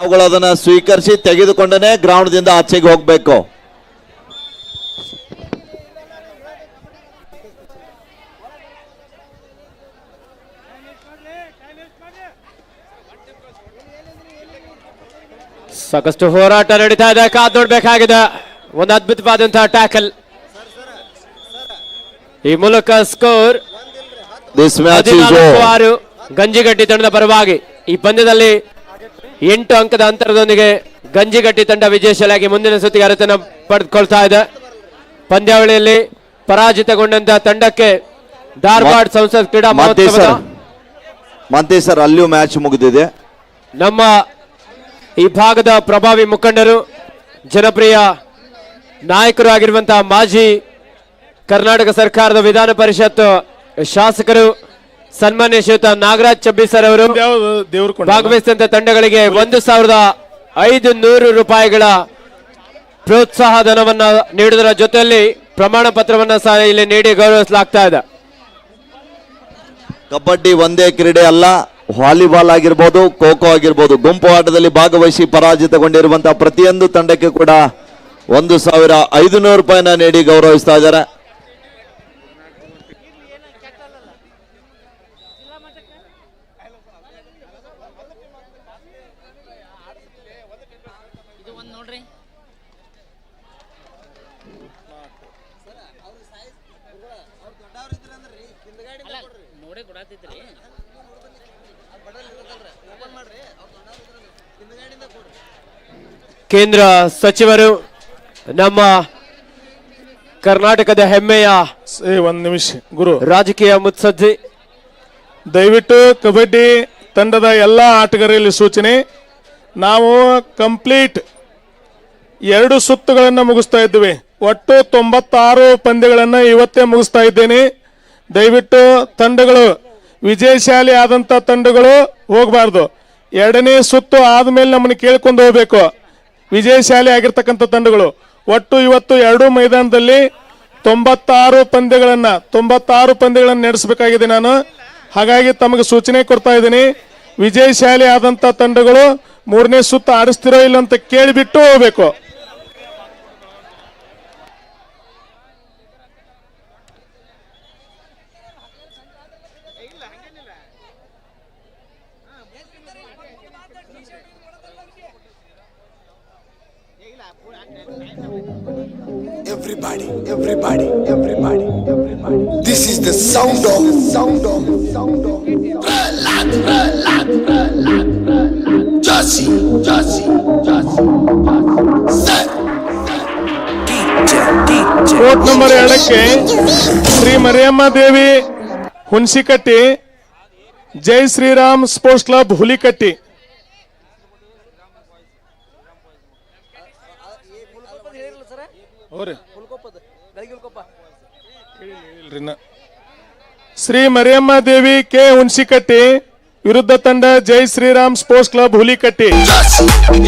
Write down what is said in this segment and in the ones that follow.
ಅವುಗಳು ಅದನ್ನ ಸ್ವೀಕರಿಸಿ ತೆಗೆದುಕೊಂಡನೆ ಗ್ರೌಂಡ್ ದಿಂದ ಆಚೆಗೆ ಹೋಗ್ಬೇಕು. ಸಾಕಷ್ಟು ಹೋರಾಟ ನಡೀತಾ ಇದೆ ಕಾದ್ ನೋಡ್ಬೇಕಾಗಿದೆ. ಒಂದು ಅದ್ಭುತವಾದಂತಹ ಟ್ಯಾಕಲ್. ಈ ಮೂಲಕ ಸ್ಕೋರ್ ಗಂಜಿಗಟ್ಟಿ ತಂಡದ ಪರವಾಗಿ ಈ ಪಂದ್ಯದಲ್ಲಿ ಎಂಟು ಅಂಕದ ಅಂತರದೊಂದಿಗೆ ಗಂಜಿಗಟ್ಟಿ ತಂಡ ವಿಜಯಶಾಲಿಯಾಗಿ ಮುಂದಿನ ಸುತ್ತಿಗೆ ಅರ್ಹತೆಯನ್ನು ಪಡೆದುಕೊಳ್ತಾ ಇದೆ. ಪಂದ್ಯಾವಳಿಯಲ್ಲಿ ಪರಾಜಿತಗೊಂಡಂತಹ ತಂಡಕ್ಕೆ ಧಾರವಾಡ ಸಂಸತ್ ಕ್ರೀಡಾ ಮಹೋತ್ಸವ ಮಂತಿ ಸರ್. ಅಲ್ಲಿಯೂ ಮ್ಯಾಚ್ ಮುಗಿದಿದೆ. ನಮ್ಮ ಈ ಭಾಗದ ಪ್ರಭಾವಿ ಮುಖಂಡರು ಜನಪ್ರಿಯ ನಾಯಕರು ಆಗಿರುವಂತಹ ಮಾಜಿ ಕರ್ನಾಟಕ ಸರ್ಕಾರದ ವಿಧಾನ ಪರಿಷತ್ ಶಾಸಕರು ಸನ್ಮಾನ್ಯ ಶ್ರೀಯುತ ನಾಗರಾಜ್ ಚಬ್ಬಿ ಸರ್ ಅವರು. ಭಾಗವಹಿಸಿದಂತ ತಂಡಗಳಿಗೆ ಒಂದು ಸಾವಿರದ ಐದು ನೂರು ರೂಪಾಯಿಗಳ ಪ್ರೋತ್ಸಾಹ ಧನವನ್ನ ನೀಡುವುದರ ಜೊತೆಯಲ್ಲಿ ಪ್ರಮಾಣ ಪತ್ರವನ್ನ ಸಹ ಇಲ್ಲಿ ನೀಡಿ ಗೌರವಿಸಲಾಗ್ತಾ ಇದೆ. ಕಬಡ್ಡಿ ಒಂದೇ ಕ್ರೀಡೆ ಅಲ್ಲ ವಾಲಿಬಾಲ್ ಆಗಿರ್ಬೋದು ಖೋ ಖೋ ಆಗಿರ್ಬೋದು ಗುಂಪು ಆಟದಲ್ಲಿ ಭಾಗವಹಿಸಿ ಪರಾಜಿತಗೊಂಡಿರುವಂತಹ ಪ್ರತಿಯೊಂದು ತಂಡಕ್ಕೆ ಕೂಡ ಒಂದು ಸಾವಿರ ಐದು ನೂರು ರೂಪಾಯಿನ ನೀಡಿ ಗೌರವಿಸ್ತಾ ಇದ್ದಾರೆ ಇದು ಒಂದು ನೋಡ್ರಿ ಅಲ್ಲ ಕೇಂದ್ರ ಸಚಿವರು ನಮ್ಮ ಕರ್ನಾಟಕದ ಹೆಮ್ಮೆಯ ಏ ಒಂದ್ ನಿಮಿಷ ಗುರು. ರಾಜಕೀಯ ಮುತ್ಸದ್ದಿ. ದಯವಿಟ್ಟು ಕಬಡ್ಡಿ ತಂಡದ ಎಲ್ಲ ಆಟಗಾರರಲ್ಲಿ ಸೂಚನೆ. ನಾವು ಕಂಪ್ಲೀಟ್ ಎರಡು ಸುತ್ತುಗಳನ್ನು ಮುಗಿಸ್ತಾ ಇದ್ದೇವೆ. ಒಟ್ಟು ತೊಂಬತ್ತಾರು ಪಂದ್ಯಗಳನ್ನು ಇವತ್ತೇ ಮುಗಿಸ್ತಾ ಇದ್ದೇನೆ. ದಯವಿಟ್ಟು ತಂಡಗಳು ವಿಜಯಶಾಲಿ ಆದಂಥ ತಂಡಗಳು ಹೋಗಬಾರ್ದು. ಎರಡನೇ ಸುತ್ತು ಆದಮೇಲೆ ನಮ್ಮನ್ನು ಕೇಳ್ಕೊಂಡು ಹೋಗ್ಬೇಕು. ವಿಜಯಶಾಲಿ ಆಗಿರ್ತಕ್ಕಂಥ ತಂಡಗಳು. ಒಟ್ಟು ಇವತ್ತು ಎರಡೂ ಮೈದಾನದಲ್ಲಿ ತೊಂಬತ್ತಾರು ಪಂದ್ಯಗಳನ್ನು ತೊಂಬತ್ತಾರು ಪಂದ್ಯಗಳನ್ನು ನಡೆಸಬೇಕಾಗಿದೆ ನಾನು. ಹಾಗಾಗಿ ತಮಗೆ ಸೂಚನೆ ಕೊಡ್ತಾ ಇದ್ದೀನಿ. ವಿಜಯಶಾಲಿ ಆದಂಥ ತಂಡಗಳು ಮೂರನೇ ಸುತ್ತು ಆಡಿಸ್ತಿರೋ ಇಲ್ಲ ಅಂತ ಕೇಳಿಬಿಟ್ಟು ಹೋಗ್ಬೇಕು. Everybody, everybody, everybody, everybody. This is the sound of sound of sound of. Relax, relax, relax, relax. Josie, Josie, Josie, Josie. Set. Court number ಎರಡಕ್ಕೆ ಶ್ರೀ ಮರಿಯಮ್ಮ ದೇವಿ Hunasikatti Jai Shriram sports club Hulikatti Shri Mariyamma Devi K Hunasikatti ವಿರುದ್ಧ ತಂಡ Jai Shriram sports club Hulikatti.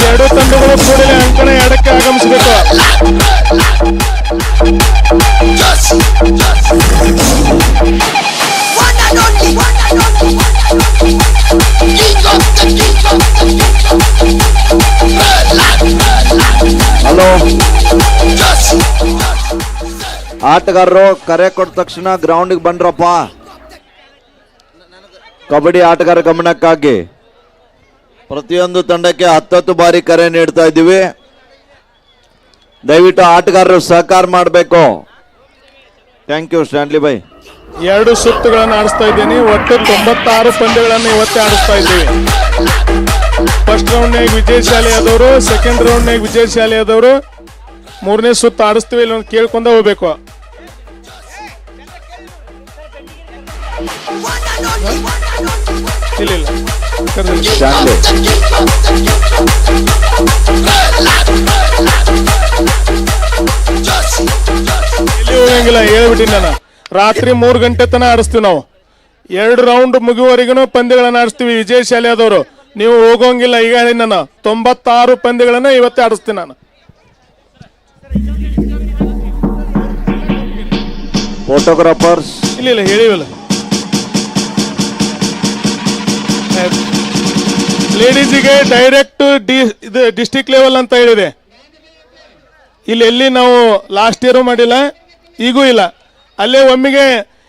ಎರಡು ತಂಡಗಳು ಕೂಡಲೇ ಅಂಕಣ ಎರಡಕ್ಕೆ ಆಗಮಿಸಬೇಕು. ಆಟಗಾರರು ಕರೆ ಕೊಟ್ಟ ತಕ್ಷಣ ಗ್ರೌಂಡಿಗೆ ಬಂದ್ರಪ್ಪ. ಕಬಡ್ಡಿ ಆಟಗಾರ ಗಮನಕ್ಕಾಗಿ. ಪ್ರತಿಯೊಂದು ತಂಡಕ್ಕೆ ಹತ್ತತ್ತು ಬಾರಿ ಕರೆ ನೀಡ್ತಾ ಇದ್ದೀವಿ. ದಯವಿಟ್ಟು ಆಟಗಾರರು ಸಹಕಾರ ಮಾಡಬೇಕು. ಥ್ಯಾಂಕ್ ಯು ಸ್ಟ್ಯಾನ್ಲಿ ಬೈ ಎರಡು ಸುತ್ತುಗಳನ್ನು ಆಡಿಸ್ತಾ ಇದ್ದೀನಿ. ಒಟ್ಟು ತೊಂಬತ್ತಾರು ಪಂದ್ಯಗಳನ್ನು ಇವತ್ತೇ ಆಡಿಸ್ತಾ ಇದ್ದೀವಿ. ಫಸ್ಟ್ ರೌಂಡ್ನಾಗ ವಿಜಯಶಾಲಿ ಆದವರು ಸೆಕೆಂಡ್ ರೌಂಡ್ನಾಗ ವಿಜಯಶಾಲಿ ಆದವರು. ಮೂರನೇ ಸುತ್ತು ಆಡಿಸ್ತೀವಿ ಇಲ್ಲಿ ಕೇಳ್ಕೊಂಡ ಹೋಗ್ಬೇಕು. ಇಲ್ಲ ಇಲ್ಲ. ಹೋಗಂಗಿಲ್ಲ ಹೇಳ್ಬಿಟ್ಟಿನಿ ನಾನು. ರಾತ್ರಿ ಮೂರು ಗಂಟೆ ತನ ಆಡಿಸ್ತೀವಿ ನಾವು. ಎರಡು ರೌಂಡ್ ಮುಗಿಯುವವರೆಗೂ ಪಂದ್ಯಗಳನ್ನು ಆಡಿಸ್ತೀವಿ. ವಿಜಯಶಾಲಿ ಆದವರು. ನೀವು ಹೋಗೋಂಗಿಲ್ಲ. ಈಗ ಹೇಳಿ ನಾನು. ತೊಂಬತ್ತಾರು ಪಂದ್ಯಗಳನ್ನ ಇವತ್ತೇ ಆಡಿಸ್ತೀನಿ ನಾನು. ಫೋಟೋಗ್ರಾಫರ್ಸ್ ಇಲ್ಲ ಇಲ್ಲ ಹೇಳಿವಲ್ಲ. ಲೇಡೀಸಿಗೆ ಡೈರೆಕ್ಟ್ ಡಿ ಇದು ಡಿಸ್ಟಿಕ್ ಲೆವೆಲ್ ಅಂತ ಹೇಳಿದೆ. ಇಲ್ಲಿ ಎಲ್ಲಿ ನಾವು ಲಾಸ್ಟ್ ಇಯರು ಮಾಡಿಲ್ಲ ಈಗೂ ಇಲ್ಲ. ಅಲ್ಲೇ ಒಮ್ಮೆಗೆ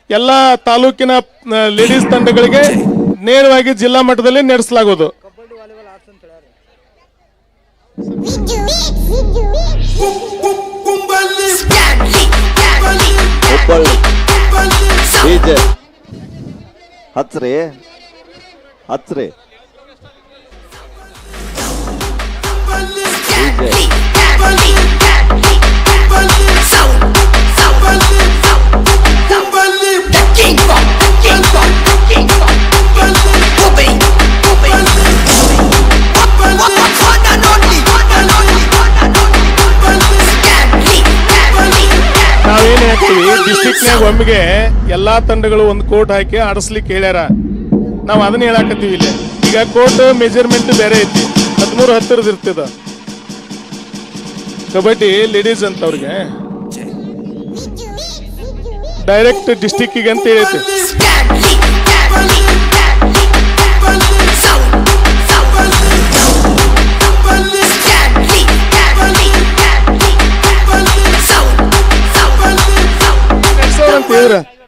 ಎಲ್ಲ ತಾಲೂಕಿನ ಲೇಡೀಸ್ ತಂಡಗಳಿಗೆ ನೇರವಾಗಿ ಜಿಲ್ಲಾ ಮಟ್ಟದಲ್ಲಿ ನಡೆಸಲಾಗುವುದು. ಹುಬ್ಬಳ್ಳಿ ಹಚ್ರಿ ನಾವೇನ್ ಹೇಳ್ತೀವಿ? ಡಿಸ್ಟಿಕ್ನಾಗ ಒಮ್ಮೆಗೆ ಎಲ್ಲಾ ತಂಡಗಳು ಒಂದು ಕೋಟ್ ಹಾಕಿ ಆಡಿಸ್ಲಿಕ್ಕೆ ಹೇಳ್ಯಾರ. ನಾವು ಅದನ್ನ ಹೇಳಾಕತ್ತೀವಿ ಇಲ್ಲಿ. ಈಗ ಕೋರ್ಟ್ ಮೆಜರ್ಮೆಂಟ್ ಬೇರೆ ಐತಿ. ಹದಿಮೂರು ಹತ್ತಿರದ ಇರ್ತದ. ಕಬಡ್ಡಿ ಲೇಡೀಸ್ ಅಂತ ಅವ್ರಿಗೆ. ಡೈರೆಕ್ಟ್ ಡಿಸ್ಟಿಕ್ಕಿಗೆ ಅಂತ ಹೇಳೈತಿ. ಅಂತ ಹೇಳಿದ್ರ?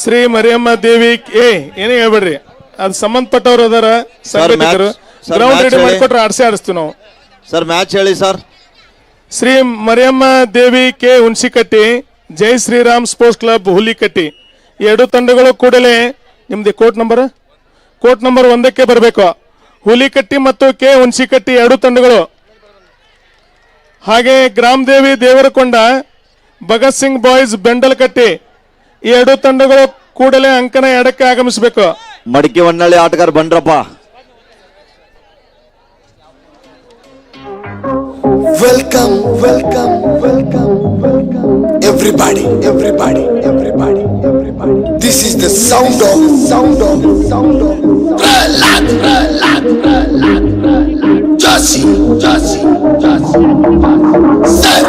ಶ್ರೀ ಮರಿಯಮ್ಮ ದೇವಿ ಏ ಏನೇ ಹೇಳ್ಬೇಡ್ರಿ. ಅದ್ ಸಂಬಂಧಪಟ್ಟವ್ರು ಅದಾರ ಸಂಘಟಕರು match- sir, ground match ready ಹೇಳಿ. ಮಾಡಿಕೊಟ್ರೆ ಆಡ್ಸೇ ಆಡಿಸ್ತೀವಿ ನಾವು. ಸರ್ ಮ್ಯಾಚ್ ಹೇಳಿ sir Shri Mariyamma Devi K Hunasikatti Jai Shriram sports club Hulikatti. ಈ ಎರಡು ತಂಡಗಳು ಕೂಡಲೇ ನಿಮ್ದು ಕೋರ್ಟ್ ನಂಬರ್ ಕೋರ್ಟ್ ನಂಬರ್ ಒಂದಕ್ಕೆ ಬರಬೇಕು. ಹುಲಿಕಟ್ಟಿ ಮತ್ತು ಕೆ ಹುಣಸಿಕಟ್ಟಿ ಎರಡು ತಂಡಗಳು. ಹಾಗೆ ಗ್ರಾಮ ದೇವಿ ದೇವರಕೊಂಡ ಭಗತ್ ಸಿಂಗ್ ಬಾಯ್ಸ್ ಬೆಂಡಲ್ಕಟ್ಟಿ ಈ ಎರಡು ತಂಡಗಳು ಕೂಡಲೇ ಅಂಕನ ಎಡಕ್ಕೆ ಆಗಮಿಸಬೇಕು ಮಡಿಕೆ ಹೊನ್ನಳ್ಳಿ ಆಟಗಾರ Bandrappa Welcome, welcome, welcome, welcome. Everybody, everybody, everybody, everybody. This is the sound of, sound of, sound of. Relax, relax, relax, relax. Jesse, Jesse, Jesse. Sir,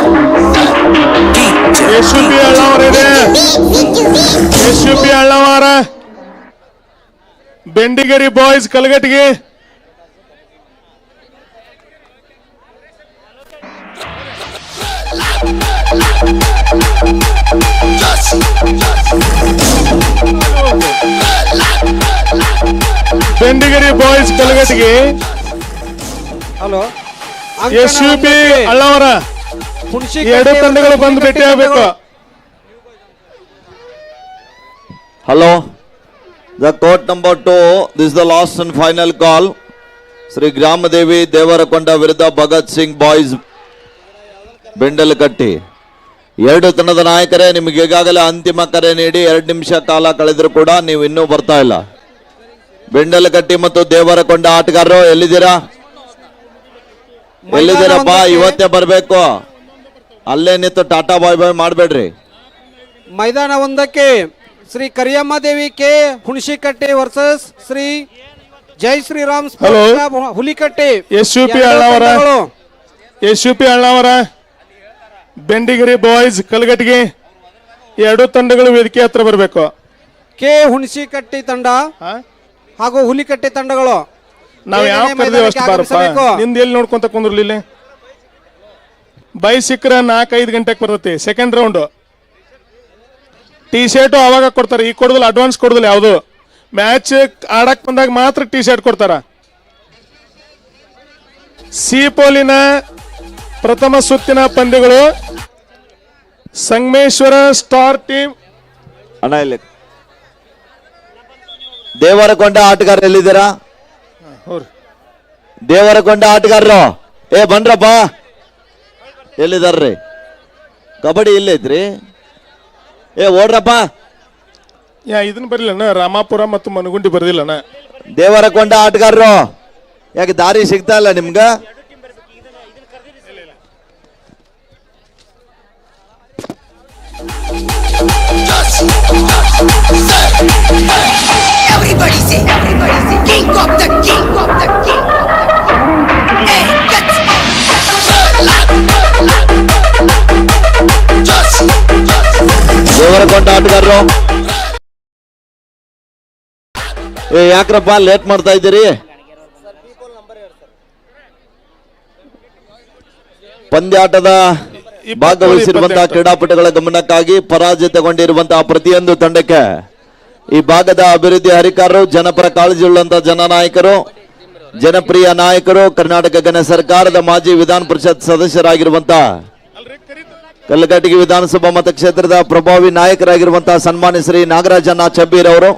sir. S U P ಅಳ್ಳವರಿದೆ S U P ಅಳ್ಳವಾರ Bendigeri boys ಕಲಗಟ್ಟಿಗೆ Jesse, Bendigeri boys ಕಲಗಟ್ಟಿಗೆ hello S U P ಅಳ್ಳವರ ಎರಡು ತಂಡಗಳು ಬಂದು ಭೇಟಿ hello the court number two this the last and final call Shri Gramadevi Devarakonda ವಿರುದ್ಧ Bhagat Singh boys ಬೆಂಡಲಕಟ್ಟಿ ಎರಡು ತಂಡದ ನಾಯಕರೇ, ನಿಮಗೆ ಈಗಾಗಲೇ ಅಂತಿಮ ಕರೆ ನೀಡಿ ಎರಡು ನಿಮಿಷ ಕಾಲ ಕಳೆದರೂ ಕೂಡ ನೀವು ಇನ್ನೂ ಬರ್ತಾ ಇಲ್ಲ. ಬೆಂಡಲಕಟ್ಟಿ ಮತ್ತು ದೇವರಕೊಂಡ ಆಟಗಾರರು, ಎಲ್ಲಿದ್ದೀರಾ? ಎಲ್ಲಿದ್ದೀರಪ್ಪ? ಇವತ್ತೇ ಬರಬೇಕು. ಅಲ್ಲೇ ನಿಂತು ಟಾಟಾ ಬಾಯ್ ಬಾಯ್ ಮಾಡಬೇಡ್ರಿ. ಮೈದಾನ ಒಂದಕ್ಕೆ Shri Kariyamma Devi K Hunasikatte versus Shri Jai Shriram Ram Hello. Hulikatte. S U P ಅಣ್ಣವರ? S U P ಅಣ್ಣವರ? Bendigiri boys ಕಲಗಟ್ಟಿಗೆ ಎರಡು ತಂಡಗಳು ವೇದಿಕೆ ಹತ್ರ ಬರಬೇಕು. ಕೆ ಹುಣಸಿಕಟ್ಟಿ ತಂಡ ಹಾಗೂ ಹುಲಿಕಟ್ಟೆ ತಂಡಗಳು. ನಾವು ಯಾವ ಬೇಗನೆ ಕರೆದೇವ್ ಅಷ್ಟು ಮೈದಾನಕ್ಕೆ ಬಾರಪ್ಪ? ಆಗಮಿಸಬೇಕು. ನಿಂದ ಎಲ್ಲಿ ನೋಡ್ಕೊಂತ ಕುಂದ್ರಲಿಲ್ಲ ಬೈ ಸಿಕ್ಕ್ರ ನಾಲ್ಕೈದು ಗಂಟೆಗೆ ಬರ್ತೈತಿ ಸೆಕೆಂಡ್ ರೌಂಡ್ ಟಿ ಶರ್ಟ್ ಅವಾಗ ಕೊಡ್ತಾರೆ ಈಗ ಕೊಡೋದಿಲ್ಲ ಅಡ್ವಾನ್ಸ್ ಕೊಡೋದಿಲ್ಲ ಯಾವುದು. ಮ್ಯಾಚ್ ಆಡಕ್ಕೆ ಬಂದಾಗ ಮಾತ್ರ ಟಿ ಶರ್ಟ್ ಕೊಡ್ತಾರ. ಸಿಪೋಲಿನ ಪ್ರಥಮ ಸುತ್ತಿನ ಪಂದ್ಯಗಳು. ಸಂಗಮೇಶ್ವರ ಸ್ಟಾರ್ ಟೀಮ್ ಅಣ್ಣ ಇಲ್ಲಿ. ದೇವರಕೊಂಡ ಆಟಗಾರ ಎಲ್ಲಿದ್ದೀರಾ? ದೇವರಕೊಂಡ ಆಟಗಾರರು. ಏ ಬನ್ರಪ್ಪ ಎಲ್ಲಿದಾರ್ರಿ? ಕಬಡ್ಡಿ ಇಲ್ಲೈತ್ರಿ ಏ ಓಡ್ರಪ್ಪ ಯಾ ಇದನ್ನ ಬರಲಿಲ್ಲಣ್ಣ ರಾಮಾಪುರ ಮತ್ತು ಮನಗುಂಡಿ ಬರದಿಲ್ಲಣ್ಣ ದೇವರಕೊಂಡ ಆಟಗಾರರು ಯಾಕೆ ದಾರಿ ಸಿಗ್ತಾ ಇಲ್ಲ ನಿಮ್ಗ Everybody say, everybody say, king of the ಏ ಯಾಕ್ರಪ್ಪ ಲೇಟ್ ಮಾಡ್ತಾ ಇದ್ದೀರಿ? ಪಂದ್ಯಾಟದ ಭಾಗವಹಿಸಿರುವಂತಹ ಕ್ರೀಡಾಪಟುಗಳ ಗಮನಕ್ಕಾಗಿ ಪರಾಜಿತಗೊಂಡಿರುವಂತಹ ಪ್ರತಿಯೊಂದು ತಂಡಕ್ಕೆ ಈ ಭಾಗದ ಅಭಿವೃದ್ಧಿ ಹರಿಕಾರರು ಜನಪರ ಕಾಳಜಿಯುಳ್ಳಂತಹ ಜನನಾಯಕರು ಜನಪ್ರಿಯ ನಾಯಕರು ಕರ್ನಾಟಕ ಗಣ ಸರ್ಕಾರದ ಮಾಜಿ ವಿಧಾನ ಪರಿಷತ್ ಸದಸ್ಯರಾಗಿರುವಂತಹ ಕಲ್ಲಘಟಗಿ ವಿಧಾನಸಭಾ ಮತಕ್ಷೇತ್ರದ ಪ್ರಭಾವಿ ನಾಯಕರಾಗಿರುವಂತಹ ಸನ್ಮಾನ್ಯ ಶ್ರೀ ನಾಗರಾಜನ ಚಬ್ಬೀರ್ ಅವರು.